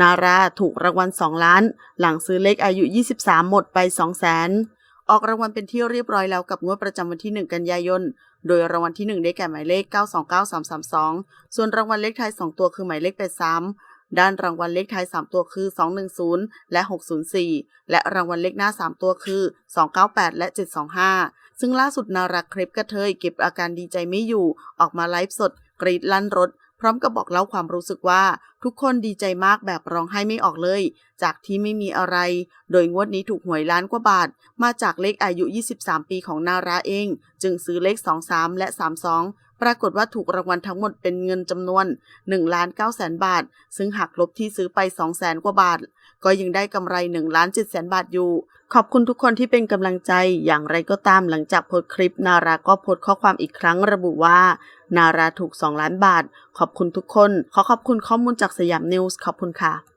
นาราถูกรางวัล 2 ล้าน หลังซื้อเลขอายุ 23 หมดไป 2 0 0แสนออกรางวัลเป็นที่เรียบร้อยแล้วกับงวดประจำวันที่ 1 กันยายน โดยรางวัลที่ 1 ได้แก่หมายเลข 929332 ส่วนรางวัลเลขท้าย 2 ตัวคือหมายเลข 83 ด้านรางวัลเลขท้าย 3 ตัวคือ 210 และ 604 และรางวัลเลขหน้า 3 ตัวคือ 298 และ 725 ซึ่งล่าสุดนารักคลิปกระเทยเก็บอาการดีใจไม่อยู่ ออกมาไลฟ์สดกรีดลั่นรถ พร้อมกับบอกเล่าความรู้สึกว่า ทุกคนดีใจมากแบบร้องไห้ไม่ออกเลย จากที่ไม่มีอะไร โดยงวดนี้ถูกหวยล้านกว่าบาท มาจากเลขอายุ 23 ปีของนาราเอง จึงซื้อเลข 23 และ 32 ปรากฏว่าถูกรางวัลทั้งหมดเป็นเงินจำนวน1ล้าน9แสนบาท ซึ่งหักลบที่ซื้อไป2แสนกว่าบาท ก็ยังได้กำไร1ล้าน7แสนบาทอยู่ ขอบคุณทุกคนที่เป็นกำลังใจ อย่างไรก็ตามหลังจากโพสคลิป นาราก็โพสข้อความอีกครั้งระบุว่า นาราถูก 2 ล้านบาท ขอบคุณทุกคน ขอขอบคุณข้อมูลจากสยามนิวส์ขอบคุณค่ะ